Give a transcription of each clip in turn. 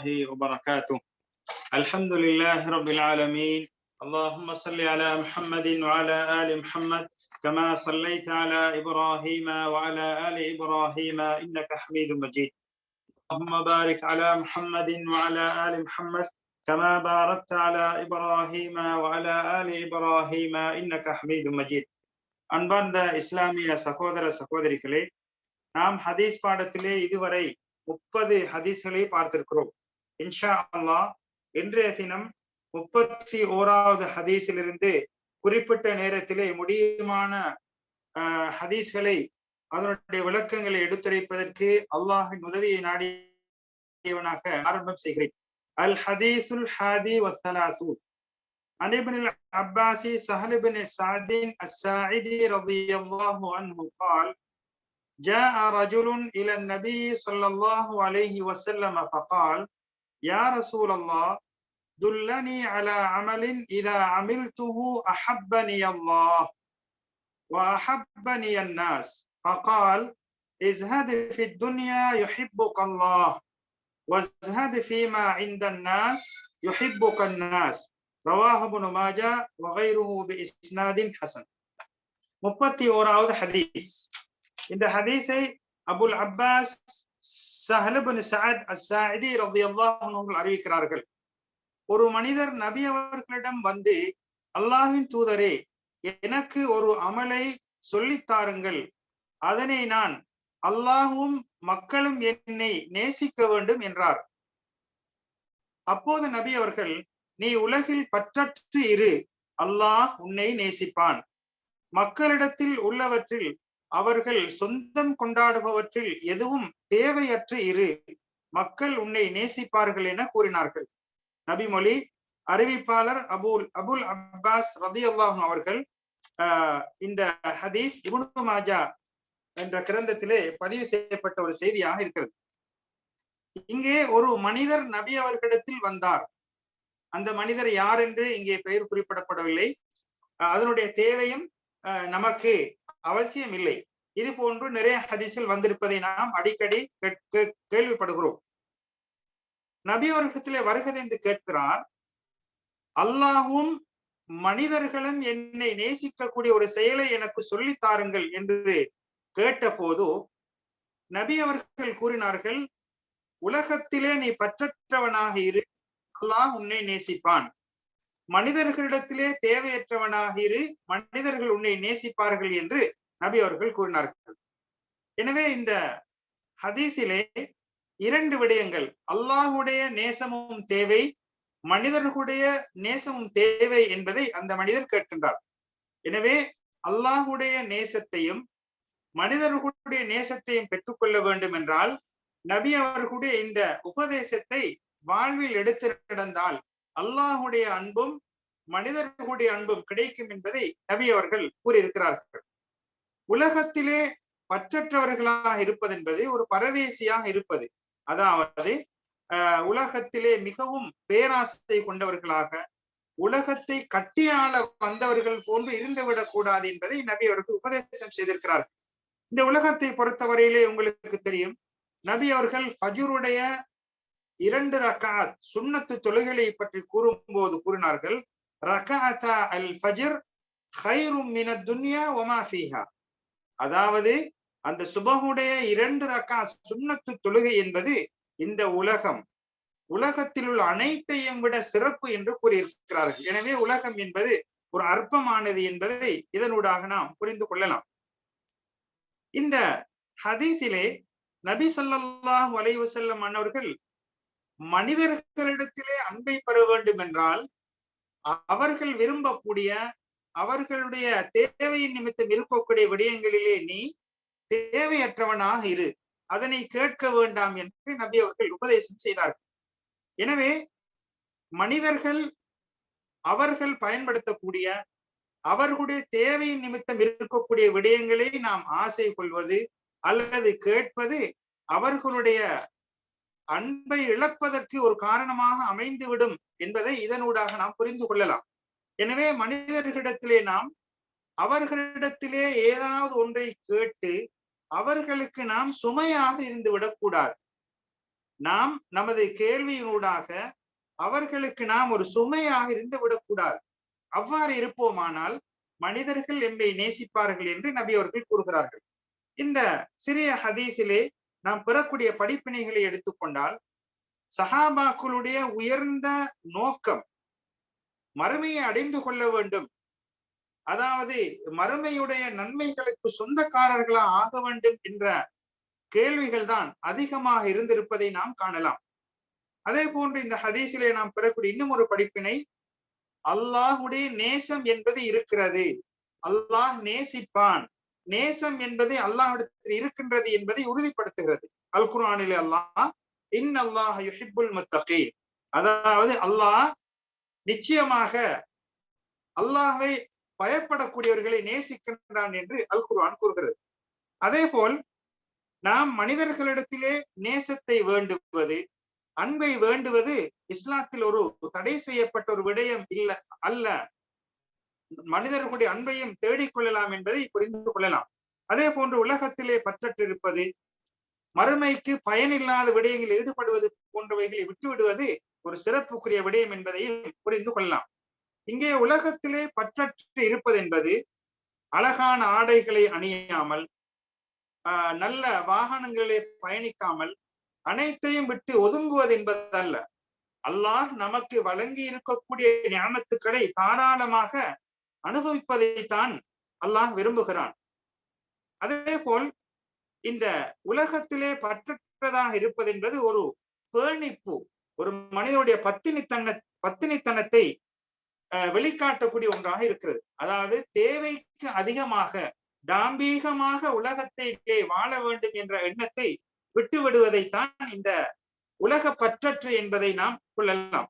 الله وبركاته الحمد لله رب العالمين اللهم صل على محمد وعلى آل محمد كما صليت على إبراهيم وعلى آل إبراهيم إنك حميد مجيد اللهم بارك على محمد وعلى آل محمد كما باركت على إبراهيم وعلى آل إبراهيم إنك حميد مجيد அன்பார்ந்த இஸ்லாமிய சகோதர சகோதரிகளே நாம் ஹதீஸ் பாடத்திலே இதுவரை முப்பது ஹதீஸ்களை பார்த்திருக்கிறோம் இன்ஷா அல்லாஹ் இன்றைய தினம் முப்பத்தி ஓராவது ஹதீஸிலிருந்து குறிப்பிட்ட நேரத்திலே முடியுமான ஹதீஸ்களை அதனுடைய விளக்கங்களை எடுத்துரைப்பதற்கு அல்லாஹின் உதவியை நாடியவனாக ஆரம்பம் செய்கிறேன் அல் ஹதீசுல் ஹாதி வசலாசு عن ابن العباس سهل بن سعد الساعدي رضي الله عنه قال جاء رجل إلى النبي صلى الله عليه وسلم فقال يا رسول الله دلني على عمل إذا عملته أحبني الله وأحبني الناس فقال ازهد في الدنيا يحبك الله وازهد فيما عند الناس يحبك الناس رواه ابن ماجه وغيره بإسناد حسن முப்பத்தி ஓராவது ஹதீஸ் இந்த ஹதீஸை அபுல் அப்பாஸ் சஹலபுன் சஅத் அஸ்ஸாஇதி ரலியல்லாஹு அறிவிக்கிறார்கள். ஒரு மனிதர் நபி அவர்களிடம் வந்து அல்லாஹின் தூதரே எனக்கு ஒரு அமலை சொல்லித்தாருங்கள் அதனை நான் அல்லாஹும் மக்களும் என்னை நேசிக்க வேண்டும் என்றார். அப்போது நபி அவர்கள் நீ உலகில் பற்றற்று இரு. அல்லாஹ் உன்னை நேசிப்பான். மக்களிடத்தில் உள்ளவற்றில் அவர்கள் சொந்தம் கொண்டாடுபவற்றில் எதுவும் தேவையற்று இரு. மக்கள் உன்னை நேசிப்பார்கள் என கூறினார்கள். நபிமொழி அறிவிப்பாளர் அபுல் அபுல் அப்பாஸ் ரதி அல்லாஹும் அவர்கள் ஆஹ் இந்த ஹதீஸ் இபுனு மாஜா என்ற கிரந்தத்திலே பதிவு செய்யப்பட்ட ஒரு செய்தியாக இருக்கிறது. இங்கே ஒரு மனிதர் நபி அவர்களிடத்தில் வந்தார். அந்த மனிதர் யார் என்று இங்கே பெயர் குறிப்பிடப்படவில்லை. அதனுடைய தேவையும் நமக்கு அவசியம் இல்லை இது போன்று நிறைய ஹதீஸில் வந்திருப்பதை நாம் அடிக்கடி கேள்விப்படுகிறோம். நபி அவர்களிடத்திலே வருகிறது என்று கேட்கிறார் அல்லாஹும் மனிதர்களும் என்னை நேசிக்கக்கூடிய ஒரு செயலை எனக்கு சொல்லித் தாருங்கள் என்று கேட்ட போது நபி அவர்கள் கூறினார்கள் உலகத்திலே நீ பற்றற்றவனாக இரு அல்லாஹ் உன்னை நேசிப்பான். மனிதர்களிடத்திலே தேவையற்றவனாக இரு மனிதர்கள் உன்னை நேசிப்பார்கள் என்று நபி அவர்கள் கூறினார்கள். எனவே இந்த ஹதீஸிலே இரண்டு விடயங்கள். அல்லாஹுடைய நேசமும் தேவை மனிதர்களுடைய நேசமும் தேவை என்பதை அந்த மனிதர் கேட்கின்றார். எனவே அல்லாஹுடைய நேசத்தையும் மனிதர்களுடைய நேசத்தையும் பெற்றுக்கொள்ள வேண்டும் என்றால் நபி அவர்களுடைய இந்த உபதேசத்தை வாழ்வில் எடுத்து நடந்தால் அல்லாஹுடைய அன்பும் மனிதர்களுடைய அன்பும் கிடைக்கும் என்பதை நபி அவர்கள் கூறியிருக்கிறார்கள். உலகத்திலே பற்றற்றவர்களாக இருப்பது என்பது ஒரு பரதேசியாக இருப்பது. அதாவது உலகத்திலே மிகவும் பேராசை கொண்டவர்களாக உலகத்தை கட்டியாள வந்தவர்கள் போன்று இருந்துவிடக் கூடாது என்பதை நபி அவர்கள் உபதேசம் செய்திருக்கிறார்கள். இந்த உலகத்தை பொறுத்தவரையிலே உங்களுக்கு தெரியும் நபி அவர்கள் ஃபஜுருடைய இரண்டு ரகாத் சுண்ணத்து தொழுகளை பற்றி கூறும்போது கூறினார்கள் ரகாத்தா அல் ஃபஜிர் ஹைரும் மின துன்யா ஒமா ஃபீஹா. அதாவது அந்த சுபகுடைய இரண்டு ரக்கா சுண்ணத்து தொழுகை என்பது இந்த உலகம். உலகத்தில் உள்ள அனைத்தையும் விட சிறப்பு என்று கூறியிருக்கிறார்கள். எனவே உலகம் என்பது ஒரு அற்பமானது என்பதை இதனூடாக நாம் புரிந்து கொள்ளலாம். இந்த ஹதீஸிலே நபி சொல்லாஹ் வலைவு செல்லும் அன்னவர்கள் மனிதர்களிடத்திலே அன்பை பெற வேண்டும் என்றால் அவர்கள் விரும்பக்கூடிய அவர்களுடைய தேவையின் நிமித்தம் இருக்கக்கூடிய விடயங்களிலே நீ தேவையற்றவனாக இரு. அதனை கேட்க வேண்டாம் என்று நபி அவர்கள் உபதேசம் செய்தார்கள். எனவே மனிதர்கள் அவர்கள் பயன்படுத்தக்கூடிய அவர்களுடைய தேவையின் நிமித்தம் இருக்கக்கூடிய விடயங்களை நாம் ஆசை கொள்வது அல்லது கேட்பது அவர்களுடைய அன்பை இழப்பதற்கு ஒரு காரணமாக அமைந்துவிடும் என்பதை இதனூடாக நாம் புரிந்து கொள்ளலாம். எனவே மனிதர்களிடத்திலே நாம் அவர்களிடத்திலே ஏதாவது ஒன்றை கேட்டு அவர்களுக்கு நாம் சுமையாக இருந்து விடக்கூடாது. நாம் நமது கேள்வியினூடாக அவர்களுக்கு நாம் ஒரு சுமையாக இருந்து விடக்கூடாது. அவ்வாறு இருப்போமானால் மனிதர்கள் எம்மை நேசிப்பார்கள் என்று நபி அவர்கள் கூறுகிறார்கள். இந்த சிறிய ஹதீஸிலே நாம் பெறக்கூடிய படிப்பினைகளை எடுத்துக்கொண்டால் சஹாபாக்களுடைய உயர்ந்த நோக்கம் மறுமையை அடைந்து கொள்ள வேண்டும். அதாவது மறுமையுடைய நன்மைகளுக்கு சொந்தக்காரர்களா ஆக வேண்டும் என்ற கேள்விகள் தான் அதிகமாக இருந்திருப்பதை நாம் காணலாம். அதே போன்று இந்த ஹதீஸிலே நாம் பெறக்கூடிய இன்னும் ஒரு படிப்பினை அல்லாஹுடைய நேசம் என்பது இருக்கிறது. அல்லாஹ் நேசிப்பான். நேசம் என்பது அல்லாஹிடத்தில் இருக்கின்றது என்பதை உறுதிப்படுத்துகிறது. அல் அல்லாஹ் இன் அல்லாஹ் யுஹிப்புல் முத்தகீன். அதாவது அல்லாஹ் நிச்சயமாக அல்லாஹை பயப்படக்கூடியவர்களை நேசிக்கின்றான் என்று அல் குர்ஆன் கூறுகிறது. அதே போல் நாம் மனிதர்களிடத்திலே நேசத்தை வேண்டுவது அன்பை வேண்டுவது இஸ்லாத்தில் ஒரு தடை செய்யப்பட்ட ஒரு விடயம் இல்ல அல்ல. மனிதர்களுடைய அன்பையும் தேடிக்கொள்ளலாம் என்பதை புரிந்து கொள்ளலாம். அதே போன்று உலகத்திலே பற்றற்றிருப்பது மறுமைக்கு பயனில்லாத விடயங்களில் ஈடுபடுவது போன்றவைகளை விட்டுவிடுவது ஒரு சிறப்புக்குரிய விடயம் என்பதையும் புரிந்து கொள்ளலாம். இங்கே உலகத்திலே பற்றற்று இருப்பது என்பது அழகான ஆடைகளை அணியாமல் ஆஹ் நல்ல வாகனங்களிலே பயணிக்காமல் அனைத்தையும் விட்டு ஒதுங்குவது என்பதல்ல. அல்லாஹ் நமக்கு வழங்கி இருக்கக்கூடிய ஞானத்துக்களை தாராளமாக அனுபவிப்பதைத்தான் அல்லாஹ் விரும்புகிறான். அதே போல் இந்த உலகத்திலே பற்றற்றதாக இருப்பது என்பது ஒரு பேணிப்பு ஒரு மனிதனுடைய பத்தினித்தன பத்தினித்தனத்தை வெளிக்காட்டக்கூடிய ஒன்றாக இருக்கிறது. அதாவது தேவைக்கு அதிகமாக டாம்பீகமாக உலகத்தை வாழ வேண்டும் என்ற எண்ணத்தை விட்டு விடுவதைத்தான் இந்த உலக பற்றற்று என்பதை நாம் கொள்ளலாம்.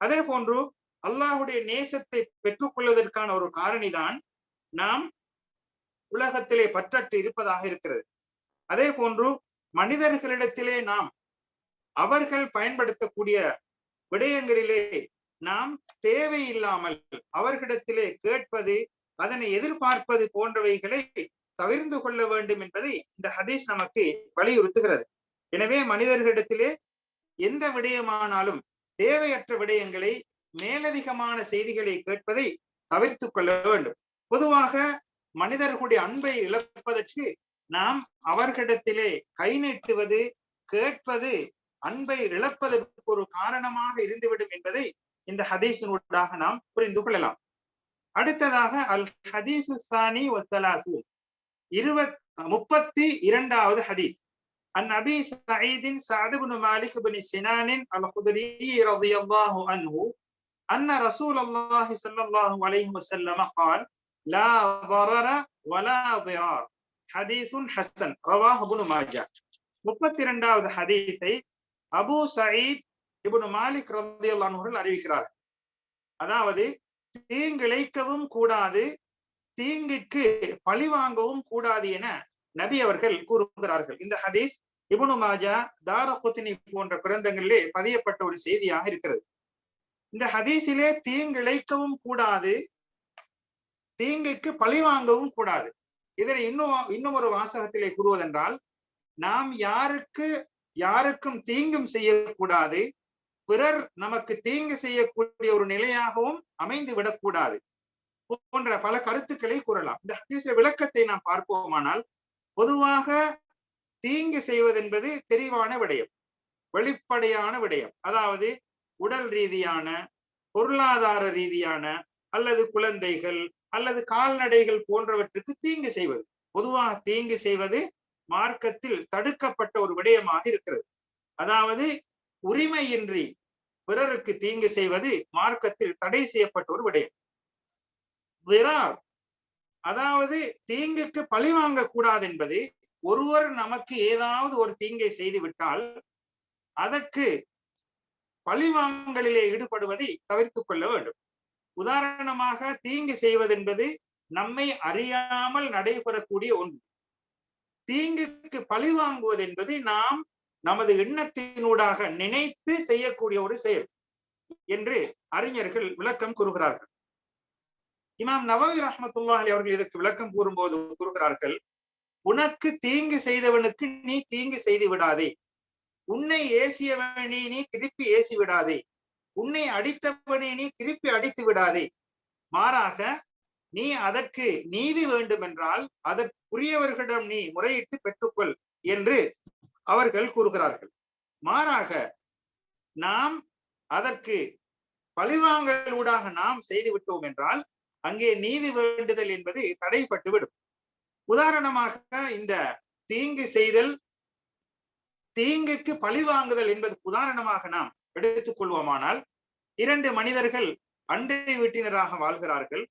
அதே போன்று அல்லாஹுடைய நேசத்தை பெற்றுக் கொள்வதற்கான ஒரு காரணிதான் நாம் உலகத்திலே பற்றற்று இருப்பதாக இருக்கிறது. அதே போன்று மனிதர்களிடத்திலே நாம் அவர்கள் பயன்படுத்தக்கூடிய விடயங்களிலே நாம் தேவையில்லாமல் அவர்களிடத்திலே கேட்பது அதனை எதிர்பார்ப்பது போன்றவைகளை தவிர்ந்து கொள்ள வேண்டும் என்பதை இந்த ஹதீஸ் நமக்கு வலியுறுத்துகிறது. எனவே மனிதர்களிடத்திலே எந்த விடயமானாலும் தேவையற்ற விடயங்களை மேலதிகமான செய்திகளை கேட்பதை தவிர்த்து கொள்ள வேண்டும். பொதுவாக மனிதர்களுடைய அன்பை இழப்பதற்கு நாம் அவர்களிடத்திலே கை நீட்டுவது கேட்பது அன்பை இழப்பதற்கு ஒரு காரணமாக இருந்துவிடும் என்பதை இந்த ஹதீஸினூடாக நாம் புரிந்து கொள்ளலாம் அடுத்ததாக அல் ஹதீசு சானி வசலாசு இருபத் முப்பத்தி இரண்டாவது ஹதீஸ் عن أبي سعيد سعد بن مالك بن سنان الخدري رضي الله عنه أن رسول الله صلى الله عليه وسلم قال لا ضرر ولا ضرار حديث حسن رواه ابن ماجه முப்பத்தி இரண்டாவது ஹதீஸை அபு சயீத் இபுனு மாலிக் ரலியல்லாஹு அறிவிக்கிறார் அதாவது தீங்கிழைக்கவும் கூடாது தீங்கிற்கு பழி வாங்கவும் கூடாது என நபி அவர்கள் கூறுகிறார்கள். இந்த ஹதீஸ் இபுனு மாஜா தாரகுத்தினி போன்ற கிரந்தங்களிலே பதியப்பட்ட ஒரு செய்தியாக இருக்கிறது. இந்த ஹதீஸிலே தீங்கிழைக்கவும் கூடாது தீங்குக்கு பழி வாங்கவும் கூடாது. இதனை இன்னும் இன்னும் ஒரு வாசகத்திலே கூறுவதென்றால் நாம் யாருக்கு யாருக்கும் தீங்கும் செய்யக்கூடாது. பிறர் நமக்கு தீங்கு செய்யக்கூடிய ஒரு நிலையாகவும் அமைந்து விடக்கூடாது. போன்ற பல கருத்துக்களை கூறலாம். இந்த ஹதீஸ விளக்கத்தை நாம் பார்ப்போமானால் பொதுவாக தீங்கு செய்வதென்பது தெளிவான விடயம் வெளிப்படையான விடயம். அதாவது உடல் ரீதியான பொருளாதார ரீதியான அல்லது குழந்தைகள் அல்லது கால்நடைகள் போன்றவற்றுக்கு தீங்கு செய்வது. பொதுவாக தீங்கு செய்வது மார்க்கத்தில் தடுக்கப்பட்ட ஒரு விடயமாக இருக்கிறது. அதாவது உரிமையின்றி பிறருக்கு தீங்கு செய்வது மார்க்கத்தில் தடை செய்யப்பட்ட ஒரு விடயம். விரார் அதாவது தீங்குக்கு பழி வாங்க கூடாது என்பது ஒருவர் நமக்கு ஏதாவது ஒரு தீங்கை செய்து விட்டால் அதற்கு பழிவாங்கலிலே ஈடுபடுவதை தவிர்த்து கொள்ள வேண்டும். உதாரணமாக தீங்கு செய்வதென்பது நம்மை அறியாமல் நடைபெறக்கூடிய ஒன்று. தீங்குக்கு பழி வாங்குவது என்பது நாம் நமது எண்ணத்தினூடாக நினைத்து செய்யக்கூடிய ஒரு செயல் என்று அறிஞர்கள் விளக்கம் கூறுகிறார்கள். இமாம் நவவி ரஹமத்துல்லாஹி அவர்கள் இதற்கு விளக்கம் கூறும்போது கூறுகிறார்கள் உனக்கு தீங்கு செய்தவனுக்கு நீ தீங்கு செய்து விடாதே. உன்னை ஏசியவனே நீ திருப்பி ஏசி விடாதே உன்னை அடித்தவனே நீ திருப்பி அடித்து விடாதே மாறாக நீ அதற்கு நீதி வேண்டும் என்றால் அதற்குரியவர்களிடம் நீ முறையிட்டு பெற்றுக்கொள் என்று அவர்கள் கூறுகிறார்கள். மாறாக நாம் அதற்கு பழிவாங்கலூடாக நாம் செய்து விட்டோம் என்றால் அங்கே நீதி வேண்டுதல் என்பது தடைப்பட்டுவிடும் உதாரணமாக இந்த தீங்கு செய்தல் தீங்குக்கு பழிவாங்குதல் என்பது உதாரணமாக நாம் எடுத்துக் கொள்வோமானால் இரண்டு மனிதர்கள் அண்டை வீட்டினராக வாழ்கிறார்கள்.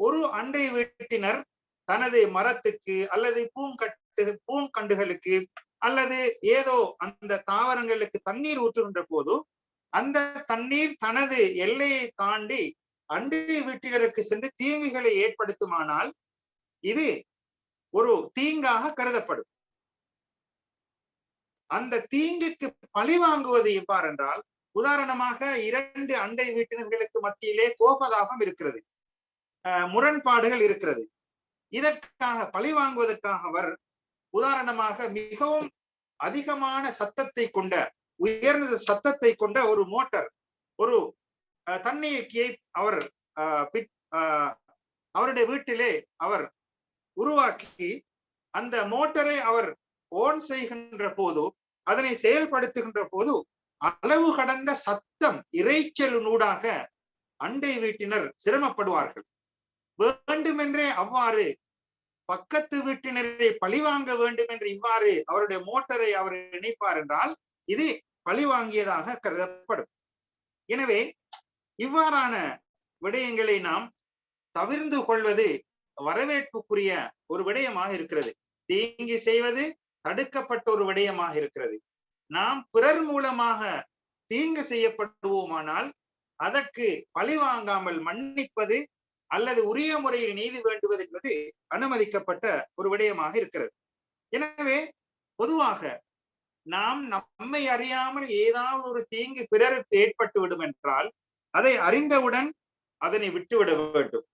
ஒரு அண்டை வீட்டினர் தனது மரத்துக்கு அல்லது பூங்கட்டு பூங்கண்டுகளுக்கு அல்லது ஏதோ அந்த தாவரங்களுக்கு தண்ணீர் ஊற்றுகின்ற போது அந்த தண்ணீர் தனது எல்லையை தாண்டி அண்டை வீட்டினருக்கு சென்று தீங்குகளை ஏற்படுத்துமானால் இது ஒரு தீங்காக கருதப்படும். அந்த தீங்குக்கு பழி வாங்குவது எவ்வாறு என்றால் உதாரணமாக இரண்டு அண்டை வீட்டினர்களுக்கு மத்தியிலே கோபதாபம் இருக்கிறது. முரண்பாடுகள் இருக்கிறது. இதற்காக பழி வாங்குவதற்காக அவர் உதாரணமாக மிகவும் அதிகமான சத்தத்தை கொண்ட உயர்ந்த சத்தத்தை கொண்ட ஒரு மோட்டார் ஒரு தன்னியக்கியை அவர் அவருடைய வீட்டிலே அவர் உருவாக்கி அந்த மோட்டரை அவர் ஓன் செய்கின்ற போது அதனை செயல்படுத்துகின்ற போது அளவு கடந்த சத்தம் இறைச்சலூடாக அண்டை வீட்டினர் சிரமப்படுவார்கள். வேண்டுமென்றே அவ்வாறு பக்கத்து வீட்டினரை பழிவாங்க வேண்டும் என்று இவ்வாறு அவருடைய மோட்டரை அவர் இணைப்பார் என்றால் இது பழிவாங்கியதாக கருதப்படும். எனவே இவ்வாறான விடயங்களை நாம் தவிர்ந்து கொள்வது வரவேற்புக்குரிய ஒரு விடயமாக இருக்கிறது. தீங்கு செய்வது தடுக்கப்பட்ட ஒரு விடயமாக இருக்கிறது. நாம் பிறர் மூலமாக தீங்கு செய்யப்படுவோமானால் அதற்கு பழி வாங்காமல் மன்னிப்பது அல்லது உரிய முறையில் நீதி வேண்டுவது என்பது அனுமதிக்கப்பட்ட ஒரு விடயமாக இருக்கிறது. எனவே பொதுவாக நாம் நம்மை அறியாமல் ஏதாவது ஒரு தீங்கு பிறருக்கு ஏற்பட்டு விடும் என்றால் அதை அறிந்தவுடன் அதனை விட்டுவிட வேண்டும்.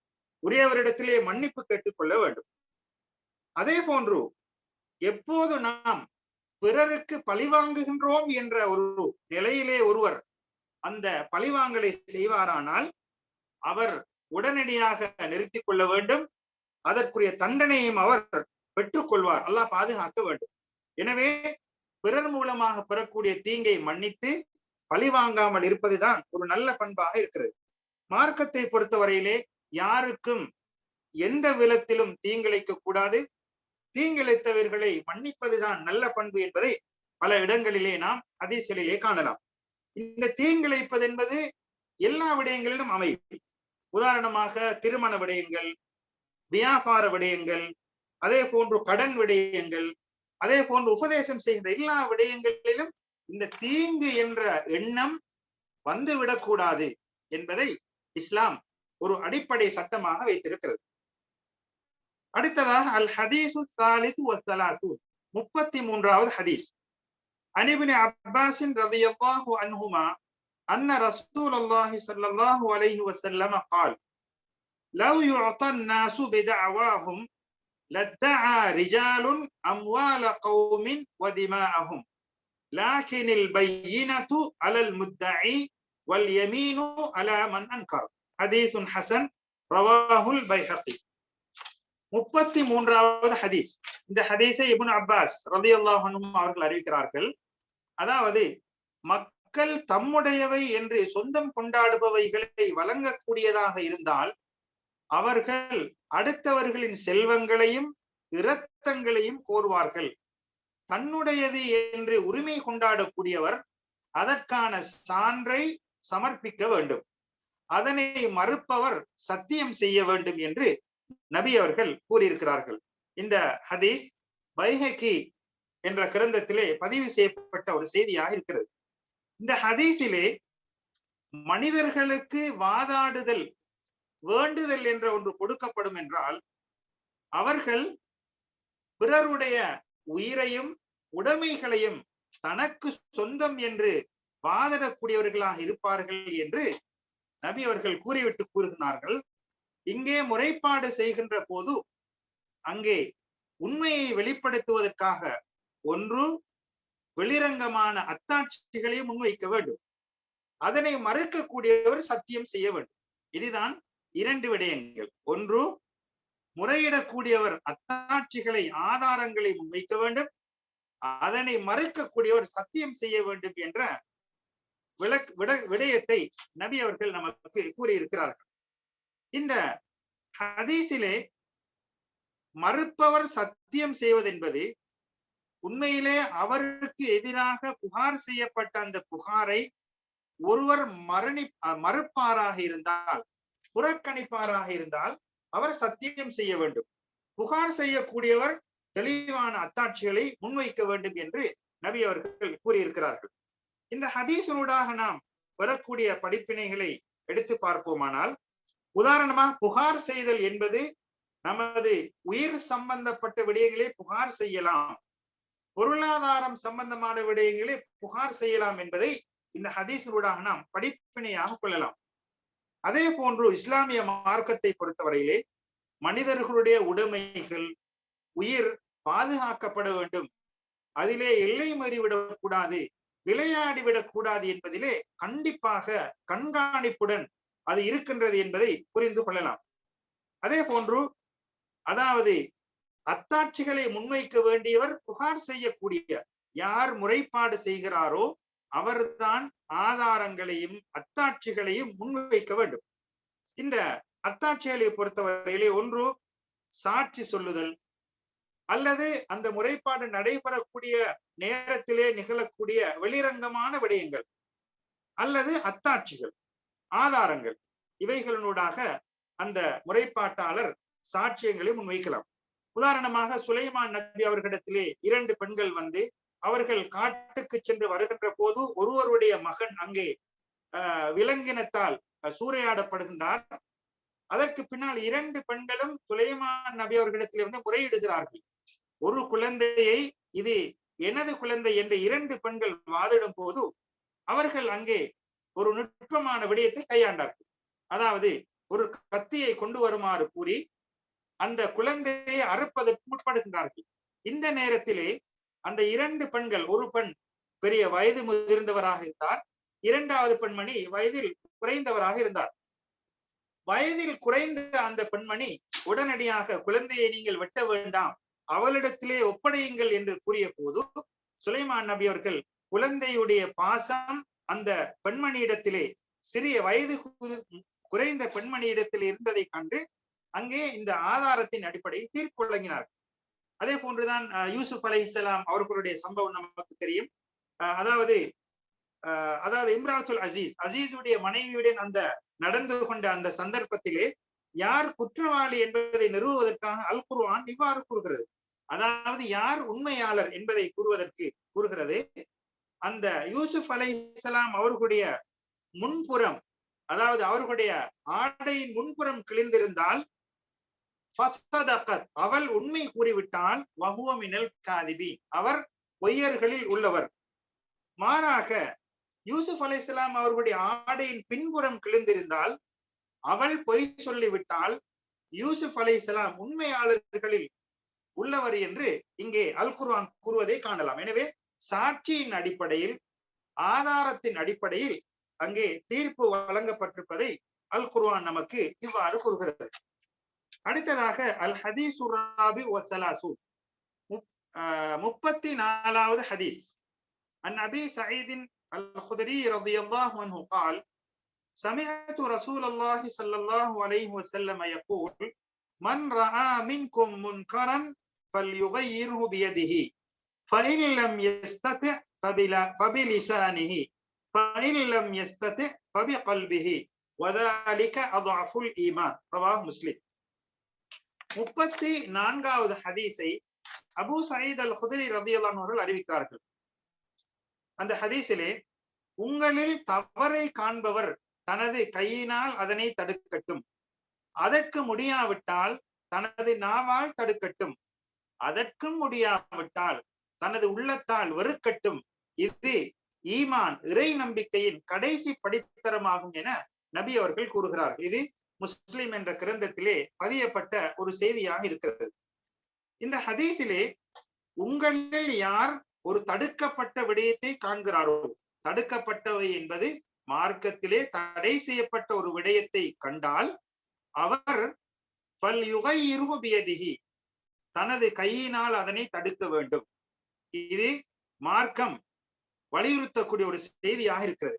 உரியவரிடத்திலே மன்னிப்பு கேட்டுக்கொள்ள வேண்டும். அதே போன்று எப்போது நாம் பிறருக்கு பழிவாங்குகின்றோம் என்ற ஒரு நிலையிலே ஒருவர் அந்த பழிவாங்கலை செய்வாரானால் அவர் உடனடியாக நிறுத்திக் கொள்ள வேண்டும். அதற்குரிய தண்டனையும் அவர் பெற்றுக்கொள்வார் அல்லாஹ் பாதுகாக்க வேண்டும். எனவே பிறர் மூலமாக பெறக்கூடிய தீங்கை மன்னித்து பழிவாங்காமல் இருப்பதுதான் ஒரு நல்ல பண்பாக இருக்கிறது. மார்க்கத்தை பொறுத்தவரையிலே யாருக்கும் எந்த விதத்திலும் தீங்கிழைக்க கூடாது. தீங்கிழைத்தவர்களை மன்னிப்பதுதான் நல்ல பண்பு என்பதை பல இடங்களிலே நாம் அதிசலிலே காணலாம். இந்த தீங்கிழைப்பது என்பது எல்லா விடயங்களிலும் அமையும். உதாரணமாக திருமண விடயங்கள் வியாபார விடயங்கள் அதே போன்று கடன் விடயங்கள் அதே போன்று உபதேசம் செய்கின்ற எல்லா விடயங்களிலும் இந்த தீங்கு என்ற எண்ணம் வந்துவிடக்கூடாது என்பதை இஸ்லாம் ஒரு அடிப்படை சட்டமாக வைத்திருக்கிறது. அடுத்ததாக அல் ஹதீசு சாலிது வசலாசு முப்பத்தி மூன்றாவது ஹதீஸ். அனிபின் அப்பாசின் ரதியல்லாஹு அன்ஹுமா أن رسول الله صلى الله عليه وسلم قال لو يعطى الناس بدعواهم لادعى رجال أموال قوم ودماءهم لكن البينة على المدعي واليمين على من أنكر حديث حسن رواه البيهقي முப்பத்தி மூன்றாவது ஹதீஸ் இந்த ஹதீஸை இபுன் அப்பாஸ் ரதி அல்லாஹ் அவர்கள் அறிவிக்கிறார்கள் அதாவது மக்கள் தம்முடையவை என்று சொந்தம் கொண்டாடுபவைகளை வழங்கக்கூடியதாக இருந்தால் அவர்கள் அடுத்தவர்களின் செல்வங்களையும் இரத்தங்களையும் கோருவார்கள். தன்னுடையது என்று உரிமை கொண்டாடக்கூடியவர் அதற்கான சான்றை சமர்ப்பிக்க வேண்டும். அதனை மறுப்பவர் சத்தியம் செய்ய வேண்டும் என்று நபி அவர்கள் கூறியிருக்கிறார்கள். இந்த ஹதீஸ் பைஹகி என்ற கிரந்தத்திலே பதிவு செய்யப்பட்ட ஒரு செய்தியாக இருக்கிறது. இந்த ஹதீஸிலே மனிதர்களுக்கு வாதாடுதல் வேண்டுதல் என்ற ஒன்று கொடுக்கப்படும் என்றால் அவர்கள் பிறருடைய உயிரையும் உடைமைகளையும் தனக்கு சொந்தம் என்று வாதிடக்கூடியவர்களாக இருப்பார்கள் என்று நபி அவர்கள் கூறிவிட்டு கூறுகிறார்கள். இங்கே முறைப்பாடு செய்கின்ற போது அங்கே உண்மையை வெளிப்படுத்துவதற்காக ஒன்று வெளிரங்கமான அத்தாட்சிகளையும் முன்வைக்க வேண்டும். அதனை மறுக்கக்கூடியவர் சத்தியம் செய்ய வேண்டும். இதுதான் இரண்டு விடயங்கள். ஒன்று முறையிடக்கூடியவர் அத்தாட்சிகளை ஆதாரங்களை முன்வைக்க வேண்டும். அதனை மறுக்கக்கூடியவர் சத்தியம் செய்ய வேண்டும் என்ற விளக் விட விடயத்தை நபி அவர்கள் நமக்கு கூறியிருக்கிறார்கள். இந்த ஹதீஸிலே மறுப்பவர் சத்தியம் செய்வதென்பது உண்மையிலே அவருக்கு எதிராக புகார் செய்யப்பட்ட அந்த புகாரை ஒருவர் மரணி மறுப்பாராக இருந்தால் புறக்கணிப்பாராக இருந்தால் அவர் சத்தியம் செய்ய வேண்டும். புகார் செய்யக்கூடியவர் தெளிவான அத்தாட்சிகளை முன்வைக்க வேண்டும் என்று நபி அவர்கள் கூறியிருக்கிறார்கள். இந்த ஹதீசனூடாக நாம் பெறக்கூடிய படிப்பினைகளை எடுத்து பார்ப்போமானால் உதாரணமாக புகார் செய்தல் என்பது நமது உயிர் சம்பந்தப்பட்ட விடயங்களை புகார் செய்யலாம். பொருளாதாரம் சம்பந்தமான விடயங்களை புகார் செய்யலாம் என்பதை இந்த ஹதீசனூடாக நாம் படிப்பினையாக கொள்ளலாம். அதே போன்று இஸ்லாமிய மார்க்கத்தை பொறுத்தவரையிலே மனிதர்களுடைய உடைமைகள் உயிர் பாதுகாக்கப்பட வேண்டும். அதிலே எல்லை மீறிவிடக் கூடாது விளையாடிவிடக் கூடாது என்பதிலே கண்டிப்பாக கண்காணிப்புடன் அது இருக்கின்றது என்பதை புரிந்து கொள்ளலாம். அதே போன்று அதாவது அத்தாட்சிகளை முன்வைக்க வேண்டியவர் புகார் செய்யக்கூடிய யார் முறைப்பாடு செய்கிறாரோ அவர்தான் ஆதாரங்களையும் அத்தாட்சிகளையும் முன்வைக்க வேண்டும். இந்த அத்தாட்சிகளை பொறுத்தவரையிலே ஒன்று சாட்சி சொல்லுதல் அல்லது அந்த முறைப்பாடு நடைபெறக்கூடிய நேரத்திலே நிகழக்கூடிய வெளிரங்கமான விடயங்கள் அல்லது அத்தாட்சிகள் ஆதாரங்கள் இவைகளினூடாக அந்த முறைப்பாட்டாளர் சாட்சியங்களை முன்வைக்கலாம். உதாரணமாக சுலைமான் நபி அவர்களிடத்திலே இரண்டு பெண்கள் வந்து அவர்கள் காட்டுக்கு சென்று வருகின்ற போது ஒருவருடைய மகன் அங்கே அஹ் விலங்கினத்தால் சூறையாடப்படுகின்றார். அதற்கு பின்னால் இரண்டு பெண்களும் சுலைமான் நபி அவர்களிடத்திலே வந்து முறையிடுகிறார்கள். ஒரு குழந்தையை இது எனது குழந்தை என்ற இரண்டு பெண்கள் வாதிடும் போது அவர்கள் அங்கே ஒரு நுட்பமான விடயத்தை கையாண்டார்கள். அதாவது ஒரு கத்தியை கொண்டு வருமாறு கூறி அந்த குழந்தையை அறுப்பதற்கு முற்படுகின்றார்கள் இந்த நேரத்திலே அந்த இரண்டு பெண்கள் ஒரு பெண் பெரிய வயது முதிர்ந்தவராக இருந்தார் இரண்டாவது பெண்மணி வயதில் குறைந்தவராக இருந்தார். வயதில் குறைந்த அந்த பெண்மணி உடனடியாக குழந்தையை நீங்கள் வெட்ட வேண்டாம் அவளிடத்திலே ஒப்படையுங்கள் என்று கூறிய போது சுலைமான் நபி அவர்கள் குழந்தையுடைய பாசம் அந்த பெண்மணியிடத்திலே சிறிய வயது குறைந்த பெண்மணியிடத்தில் இருந்ததை கண்டு அங்கே இந்த ஆதாரத்தின் அடிப்படையில் தீர்ப்பு வழங்கினார் அதே போன்றுதான் யூசுப் அலை இஸ்லாம் அவர்களுடைய சம்பவம் நமக்கு தெரியும். அதாவது அதாவது இம்ராத்துல் அசீஸ் அசீஸுடைய மனைவியுடன் அந்த நடந்து கொண்ட அந்த சந்தர்ப்பத்திலே யார் குற்றவாளி என்பதை நிறுவுவதற்காக அல் குர்வான் இவ்வாறு கூறுகிறது. அதாவது யார் உண்மையாளர் என்பதை கூறுவதற்கு கூறுகிறது. அந்த யூசுப் அலை இஸ்லாம் அவர்களுடைய முன்புறம் அதாவது அவர்களுடைய ஆடையின் முன்புறம் கிழிந்திருந்தால் அவள் உண்மை கூறிவிட்டால் வகுவமினல் காதிபி. அவர் பொய்யர்களில் உள்ளவர். மாறாக யூசுப் அலை இஸ்லாம் அவர்களுடைய ஆடையின் பின்புறம் கிழிந்திருந்தால் அவள் பொய் சொல்லிவிட்டால் யூசுப் அலை இஸ்லாம் உண்மையாளர்களில் உள்ளவர் என்று இங்கே அல் குர்வான் கூறுவதை காணலாம். எனவே சாட்சியின் அடிப்படையில் ஆதாரத்தின் அடிப்படையில் அங்கே தீர்ப்பு வழங்கப்பட்டிருப்பதை அல்குர்வான் நமக்கு இவ்வாறு கூறுகிறது. அடுத்ததாக அல் ஹதீஸ் முப்பத்தி நாலாவது ஹதீஸ் عن أبي سعيد الخدري رضي الله عنه قال سمعت رسول الله صلى الله عليه وسلم يقول من رأى منكم منكرا فليغيره بيده فإن لم يستطع فبلسانه فإن لم يستطع فبقلبه وذلك أضعف الإيمان رواه مسلم முப்பத்தி நான்காவது ஹதீஸை அபு சயீத் அல் ஹுதிரி ரதியல்லான் அவர்கள் அறிவிக்கிறார்கள் அந்த ஹதீஸிலே உங்களில் தவறை காண்பவர் தனது கையினால் அதனை தடுக்கட்டும். அதற்கு முடியாவிட்டால் தனது நாவால் தடுக்கட்டும். அதற்கும் முடியாவிட்டால் தனது உள்ளத்தால் வெறுக்கட்டும். இது ஈமான் இறை நம்பிக்கையின் கடைசி படித்தரமாகும் என நபி அவர்கள் கூறுகிறார்கள். இது முஸ்லிம் என்ற கிரந்தத்திலே பதியப்பட்ட ஒரு செய்தியாக இருக்கிறது. இந்த ஹதீஸிலே உங்களில் யார் ஒரு தடுக்கப்பட்ட விடயத்தை காண்கிறாரோ தடுக்கப்பட்டவை என்பது மார்க்கத்திலே தடை செய்யப்பட்ட ஒரு விடயத்தை கண்டால் அவர் தனது கையினால் அதனை தடுக்க வேண்டும். இது மார்க்கம் வலியுறுத்தக்கூடிய ஒரு செய்தியாக இருக்கிறது.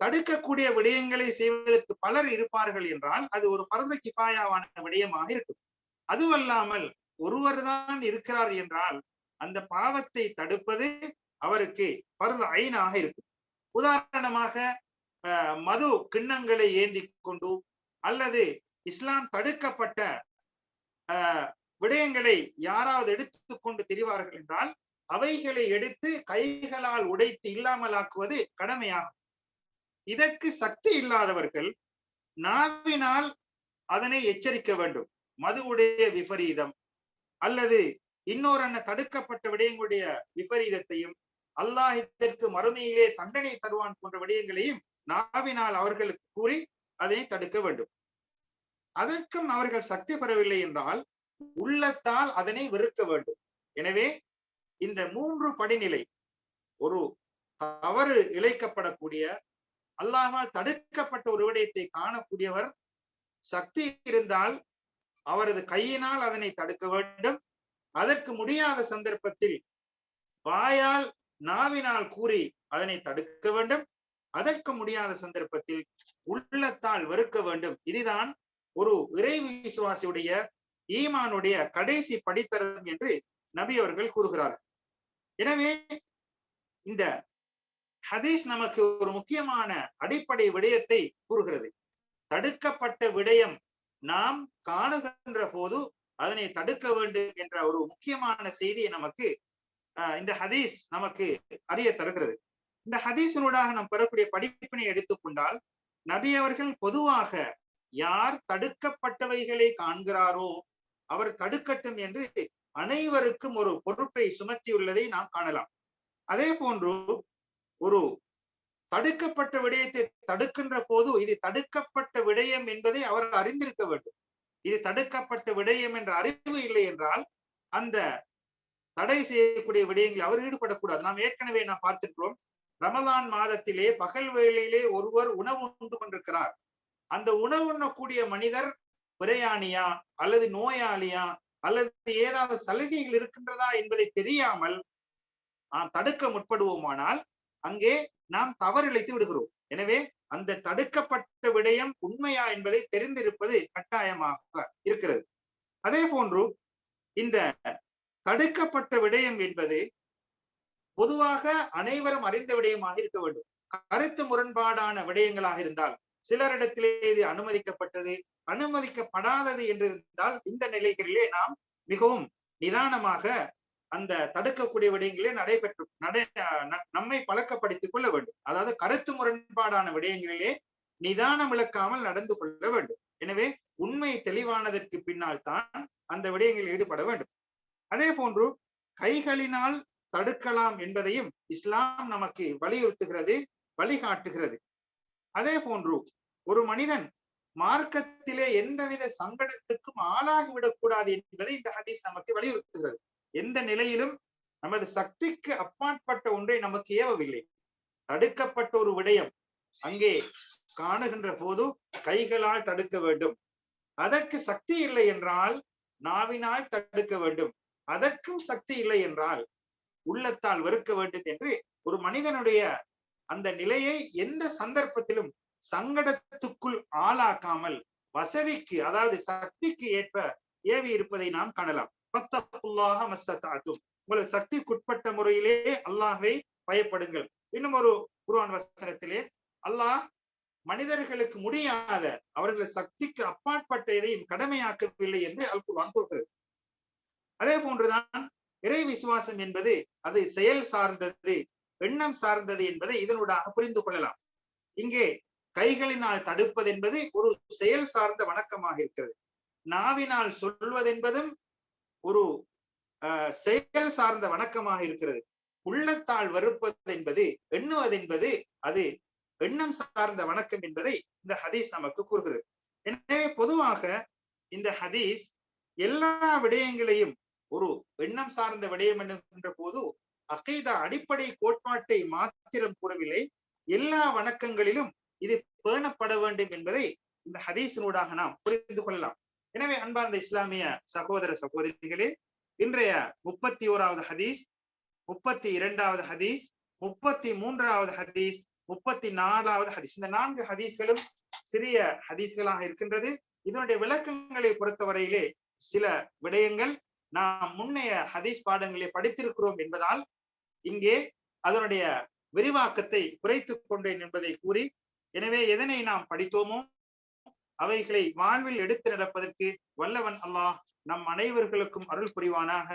தடுக்கக்கூடிய விடயங்களை செய்வதற்கு பலர் இருப்பார்கள் என்றால் அது ஒரு பரந்த கிபாயாவான விடயமாக இருக்கும். அதுவல்லாமல் ஒருவர் தான் இருக்கிறார் என்றால் அந்த பாவத்தை தடுப்பது அவருக்கு பரந்த ஐனாக இருக்கும். உதாரணமாக மது கிண்ணங்களை ஏந்தி கொண்டு அல்லது இஸ்லாம் தடுக்கப்பட்ட விடயங்களை யாராவது எடுத்துக்கொண்டு தெரிவார்கள் என்றால் அவைகளை எடுத்து கைகளால் உடைத்து இல்லாமலாக்குவது கடமையாகும். இதற்கு சக்தி இல்லாதவர்கள் நாவினால் அதனை எச்சரிக்க வேண்டும். மதுவுடைய விபரீதம் அல்லது இன்னொரு அண்ண தடுக்கப்பட்ட விடயங்களுடைய விபரீதத்தையும் அல்லாஹ் இதற்கு மறுமையிலே தண்டனை தருவான் போன்ற விடயங்களையும் நாவினால் அவர்களுக்கு கூறி அதனை தடுக்க வேண்டும். அதற்கும் அவர்கள் சக்தி பெறவில்லை என்றால் உள்ளத்தால் அதனை வெறுக்க வேண்டும். எனவே இந்த மூன்று படிநிலை ஒரு தவறு இழைக்கப்படக்கூடிய அல்லாஹால் தடுக்கப்பட்ட ஒரு விடயத்தை காணக்கூடியவர் சக்தி இருந்தால் அவரது கையினால் அதனை தடுக்க வேண்டும். அதற்கு முடியாத சந்தர்ப்பத்தில் வாயால் நாவினால் கூறி அதனை தடுக்க வேண்டும். அதற்கு முடியாத சந்தர்ப்பத்தில் உள்ளத்தால் வெறுக்க வேண்டும். இதுதான் ஒரு இறை விசுவாசியுடைய ஈமானுடைய கடைசி படித்தரம் என்று நபி அவர்கள் கூறுகிறார் எனவே இந்த ஹதீஸ் நமக்கு ஒரு முக்கியமான அடிப்படை விடயத்தை கூறுகிறது. தடுக்கப்பட்ட விடயம் நாம் காணுகின்ற போது அதனை தடுக்க வேண்டும் என்ற ஒரு முக்கியமான செய்தியை நமக்கு இந்த ஹதீஸ் நமக்கு அறிய தருகிறது. இந்த ஹதீஸினூடாக நாம் பெறக்கூடிய படிப்பினை எடுத்துக்கொண்டால் நபி அவர்கள் பொதுவாக யார் தடுக்கப்பட்டவைகளை காண்கிறாரோ அவர் தடுக்கட்டும் என்று அனைவருக்கும் ஒரு பொறுப்பை சுமத்தியுள்ளதை நாம் காணலாம். அதே போன்று ஒரு தடுக்கப்பட்ட விடயத்தை தடுக்கின்ற போது இது தடுக்கப்பட்ட விடயம் என்பதை அவர் அறிந்திருக்க வேண்டும். இது தடுக்கப்பட்ட விடயம் என்ற அறிவு இல்லை என்றால் அந்த தடை செய்யக்கூடிய விடயங்களில் அவர் ஈடுபடக்கூடாது. நாம் ஏற்கனவே நாம் பார்த்திருக்கிறோம் ரமலான் மாதத்திலே பகல் வேளையிலே ஒருவர் உணவு உண்டு கொண்டிருக்கிறார். அந்த உணவு உண்ணக்கூடிய மனிதர் பிரயாணியா அல்லது நோயாளியா அல்லது ஏதாவது சலுகைகள் இருக்கின்றதா என்பதை தெரியாமல் நாம் தடுக்க முற்படுவோமானால் அங்கே நாம் தவறிழைத்து விடுகிறோம். எனவே அந்த தடுக்கப்பட்ட விடயம் உண்மையா என்பதை தெரிந்திருப்பது கட்டாயமாக இருக்கிறது. அதே போன்று இந்த தடுக்கப்பட்ட விடயம் என்பது பொதுவாக அனைவரும் அறிந்த விடயமாக இருக்க வேண்டும். கருத்து முரண்பாடான விடயங்களாக இருந்தால் சிலரிடத்திலே இது அனுமதிக்கப்பட்டது அனுமதிக்கப்படாதது என்று இருந்தால் இந்த நிலைகளிலே நாம் மிகவும் நிதானமாக அந்த தடுக்கக்கூடிய விடயங்களே நடைபெற்று நடை நம்மை பழக்கப்படுத்திக் கொள்ள வேண்டும். அதாவது கருத்து முரண்பாடான விடயங்களிலே நிதானம் இழக்காமல் நடந்து கொள்ள வேண்டும். எனவே உண்மை தெளிவானதற்கு பின்னால் தான் அந்த விடயங்களில் ஈடுபட வேண்டும். அதே போன்று கைகளினால் தடுக்கலாம் என்பதையும் இஸ்லாம் நமக்கு வலியுறுத்துகிறது வழிகாட்டுகிறது. அதே போன்று ஒரு மனிதன் மார்க்கத்திலே எந்தவித சங்கடத்துக்கும் ஆளாகிவிடக் கூடாது என்பதை இந்த ஹதீஸ் நமக்கு வலியுறுத்துகிறது. எந்த நிலையிலும் நமது சக்திக்கு அப்பாற்பட்ட ஒன்றை நமக்கு ஏவவில்லை. தடுக்கப்பட்ட ஒரு விடயம் அங்கே காணுகின்ற போது கைகளால் தடுக்க வேண்டும். அதற்கு சக்தி இல்லை என்றால் நாவினால் தடுக்க வேண்டும். அதற்கும் சக்தி இல்லை என்றால் உள்ளத்தால் வெறுக்க வேண்டும் என்று ஒரு மனிதனுடைய அந்த நிலையை எந்த சந்தர்ப்பத்திலும் சங்கடத்துக்குள் ஆளாக்காமல் வசதிக்கு அதாவது சக்திக்கு ஏற்ப ஏவி இருப்பதை நாம் காணலாம். பத்தப்புல்லாக உங்களது சக்திக்குட்பட்ட முறையிலே அல்லாஹை பயப்படுங்கள். இன்னும் ஒரு குருவான் வசனத்திலே அல்லாஹ் மனிதர்களுக்கு முடியாத அவர்கள் சக்திக்கு அப்பாற்பட்ட எதையும் கடமையாக்கவில்லை என்று அல் குர்ஆன் கூறுகிறது. அதே போன்றுதான் இறை விசுவாசம் என்பது அது செயல் சார்ந்தது எண்ணம் சார்ந்தது என்பதை இதனூடாக புரிந்து கொள்ளலாம். இங்கே கைகளினால் தடுப்பது என்பது ஒரு செயல் சார்ந்த வணக்கமாக இருக்கிறது. நாவினால் சொல்வதென்பதும் ஒரு செயல் சார்ந்த வணக்கமாக இருக்கிறது. உள்ளத்தால் வெறுப்பது என்பது எண்ணுவது என்பது அது எண்ணம் சார்ந்த வணக்கம் என்பதை இந்த ஹதீஸ் நமக்கு கூறுகிறது. எனவே பொதுவாக இந்த ஹதீஸ் எல்லா விடயங்களையும் ஒரு எண்ணம் சார்ந்த விடயம் என்கின்ற போது அகைதா அடிப்படை கோட்பாட்டை மாத்திரம் கூறவில்லை. எல்லா வணக்கங்களிலும் இது பேணப்பட வேண்டும் என்பதை இந்த ஹதீசினூடாக நாம் புரிந்து கொள்ளலாம். எனவே அன்பார்ந்த இஸ்லாமிய சகோதர சகோதரிகளே இன்றைய முப்பத்தி ஓராவது ஹதீஸ் முப்பத்தி இரண்டாவது ஹதீஸ் முப்பத்தி மூன்றாவது ஹதீஸ் முப்பத்தி நாலாவது ஹதீஸ். இந்த நான்கு ஹதீஸ்களும் சிறிய ஹதீஸ்களாக இருக்கின்றது. இதனுடைய விளக்கங்களை பொறுத்தவரையிலே சில விடயங்கள் நாம் முன்னைய ஹதீஸ் பாடங்களை படித்திருக்கிறோம் என்பதால் இங்கே அதனுடைய விரிவாக்கத்தை குறைத்துக் கொண்டேன் என்பதை கூறி எனவே எதனை நாம் படித்தோமோ அவைகளை வாழ்வில் எடுத்து நடப்பதற்கு வல்லவன் அல்லாஹ் நம் அனைவர்களுக்கும் அருள் புரிவானாக.